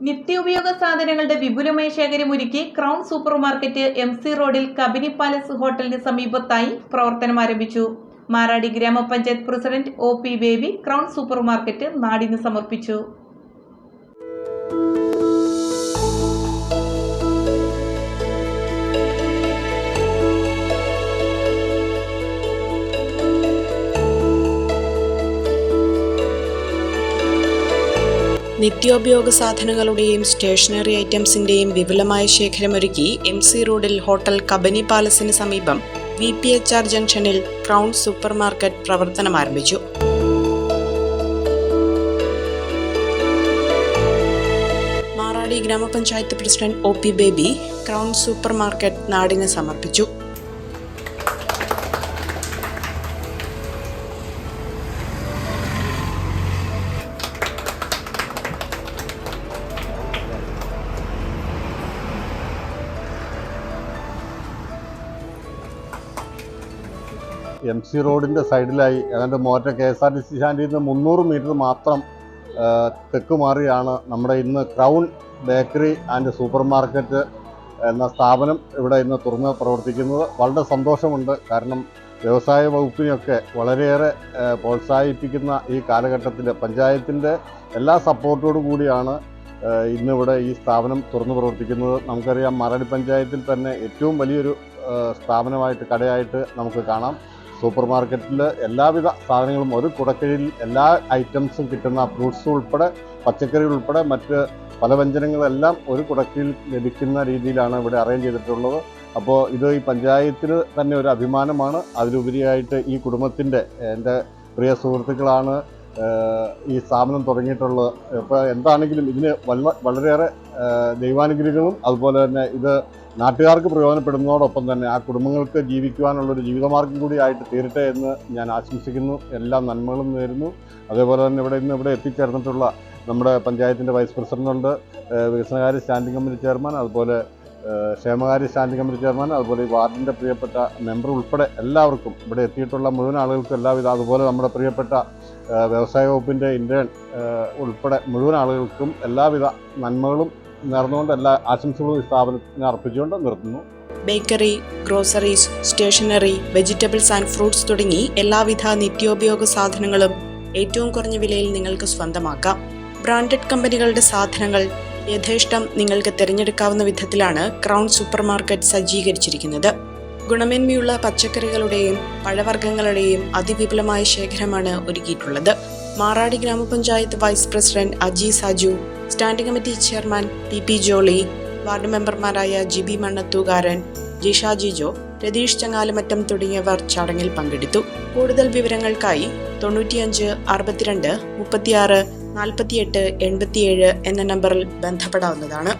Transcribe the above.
നിത്യോപയോഗ സാധനങ്ങളുടെ വിപുലമായ ശേഖരം ഒരുക്കി crown super market M C റോഡിൽ കബിനി പാലസ് ഹോട്ടലിന് സമീപത്തായി പ്രവർത്തനം ആരംഭിച്ചു. മാറാടി ഗ്രാമപഞ്ചായത്ത് president O P Baby crown supermarket നാടിന് സമർപ്പിച്ചു. നിത്യോപയോഗ സാധനങ്ങളുടെയും സ്റ്റേഷനറി ഐറ്റംസിന്റെയും വിപുലമായ ശേഖരമൊരുക്കി എം സി റോഡിൽ ഹോട്ടൽ കബനി പാലസിന് സമീപം വി പി എച്ച് ആർ ജംഗ്ഷനിൽ ക്രൗൺ സൂപ്പർ മാർക്കറ്റ് പ്രവർത്തനം ആരംഭിച്ചു. മാറാടി ഗ്രാമപഞ്ചായത്ത് president O P Baby crown supermarket നാടിന് സമർപ്പിച്ചു. എം സി റോഡിന്റെ സൈഡിലായി ഏതാണ്ട് മോറ്റ K S R T C സ്റ്റാൻഡിൽ നിന്ന് മുന്നൂറ് മീറ്റർ മാത്രം തെക്ക് മാറിയാണ് നമ്മുടെ ഇന്ന് crown bakery and super market എന്ന സ്ഥാപനം ഇവിടെ ഇന്ന് തുറന്ന് പ്രവർത്തിക്കുന്നത്. വളരെ സന്തോഷമുണ്ട്. കാരണം വ്യവസായ വകുപ്പിനെയൊക്കെ വളരെയേറെ പ്രോത്സാഹിപ്പിക്കുന്ന ഈ കാലഘട്ടത്തിൽ പഞ്ചായത്തിന്റെ എല്ലാ സപ്പോർട്ടോടു കൂടിയാണ് ഇന്നിവിടെ ഈ സ്ഥാപനം തുറന്നു പ്രവർത്തിക്കുന്നത്. നമുക്കറിയാം മരടി പഞ്ചായത്തിൽ തന്നെ ഏറ്റവും വലിയൊരു സ്ഥാപനമായിട്ട് കടയായിട്ട് നമുക്ക് കാണാം. സൂപ്പർ മാർക്കറ്റിൽ എല്ലാവിധ സാധനങ്ങളും ഒരു കുടക്കീഴിൽ എല്ലാ ഐറ്റംസും കിട്ടുന്ന ഫ്രൂട്ട്സ് ഉൾപ്പെടെ പച്ചക്കറി ഉൾപ്പെടെ മറ്റ് പലവ്യഞ്ജനങ്ങളെല്ലാം ഒരു കുടക്കീഴിൽ ലഭിക്കുന്ന രീതിയിലാണ് ഇവിടെ അറേഞ്ച് ചെയ്തിട്ടുള്ളത്. അപ്പോൾ ഇത് ഈ പഞ്ചായത്തിന് തന്നെ ഒരു അഭിമാനമാണ്. അതിലുപരിയായിട്ട് ഈ കുടുംബത്തിന്റെ എന്റെ പ്രിയ സുഹൃത്തുക്കളാണ് ഈ സ്ഥാപനം തുടങ്ങിയിട്ടുള്ളത്. ഇപ്പോൾ എന്താണെങ്കിലും ഇതിന് വളരെയേറെ ദൈവാനുഗ്രഹങ്ങളും അതുപോലെ തന്നെ ഇത് നാട്ടുകാർക്ക് പ്രയോജനപ്പെടുന്നതോടൊപ്പം തന്നെ ആ കുടുംബങ്ങൾക്ക് ജീവിക്കുവാനുള്ളൊരു ജീവിതമാർഗം കൂടി ആയിട്ട് തീരട്ടെ എന്ന് ഞാൻ ആശംസിക്കുന്നു. എല്ലാ നന്മകളും നേരുന്നു. അതേപോലെ തന്നെ ഇവിടെ ഇന്ന് ഇവിടെ എത്തിച്ചേർന്നിട്ടുള്ള നമ്മുടെ പഞ്ചായത്തിന്റെ വൈസ് പ്രസിഡന്റുണ്ട് വികസനകാര്യ സ്റ്റാൻഡിംഗ് കമ്മിറ്റി ചെയർമാൻ അതുപോലെ ക്ഷേമകാര്യ സ്റ്റാൻഡിംഗ് കമ്മിറ്റി ചെയർമാൻ അതുപോലെ ഈ വാർഡിന്റെ പ്രിയപ്പെട്ട മെമ്പർ ഉൾപ്പെടെ എല്ലാവർക്കും ഇവിടെ എത്തിയിട്ടുള്ള മുഴുവൻ ആളുകൾക്കും എല്ലാവിധ അതുപോലെ നമ്മുടെ പ്രിയപ്പെട്ട വ്യവസായ വകുപ്പിന്റെ ഇന്റേൺ ഉൾപ്പെടെ മുഴുവൻ ആളുകൾക്കും എല്ലാവിധ നന്മകളും നേർന്നുകൊണ്ട് എല്ലാ ആശംസകളും സ്ഥാപനത്തിന് അർപ്പിച്ചുകൊണ്ട് നിർത്തുന്നു. Bakery groceries stationery vegetables and fruits തുടങ്ങി എല്ലാവിധ നിത്യോപയോഗ സാധനങ്ങളും ഏറ്റവും കുറഞ്ഞ വിലയിൽ നിങ്ങൾക്ക് സ്വന്തമാക്കാം. ബ്രാൻഡഡ് കമ്പനികളുടെ സാധനങ്ങൾ യഥേഷ്ടം നിങ്ങൾക്ക് തിരഞ്ഞെടുക്കാവുന്ന വിധത്തിലാണ് ക്രൗൺ സൂപ്പർ മാർക്കറ്റ് സജ്ജീകരിച്ചിരിക്കുന്നത്. ഗുണമേന്മയുള്ള പച്ചക്കറികളുടെയും പഴവർഗങ്ങളുടെയും അതിവിപുലമായ ശേഖരമാണ് ഒരുക്കിയിട്ടുള്ളത്. മാറാടി ഗ്രാമപഞ്ചായത്ത് vice president Aji Saju standing committee chairman P P Jolly ward മെമ്പർമാരായ ജി ബി മണ്ണത്തൂകാരൻ ജിഷ ജിജോ രതീഷ് ചങ്ങാലമറ്റം തുടങ്ങിയവർ ചടങ്ങിൽ പങ്കെടുത്തു. കൂടുതൽ വിവരങ്ങൾക്കായി തൊണ്ണൂറ്റിയഞ്ച് അറുപത്തിരണ്ട് മുപ്പത്തിയാറ് നാൽപ്പത്തിയെട്ട് എൺപത്തിയേഴ് എന്ന നമ്പറിൽ ബന്ധപ്പെടാവുന്നതാണ്.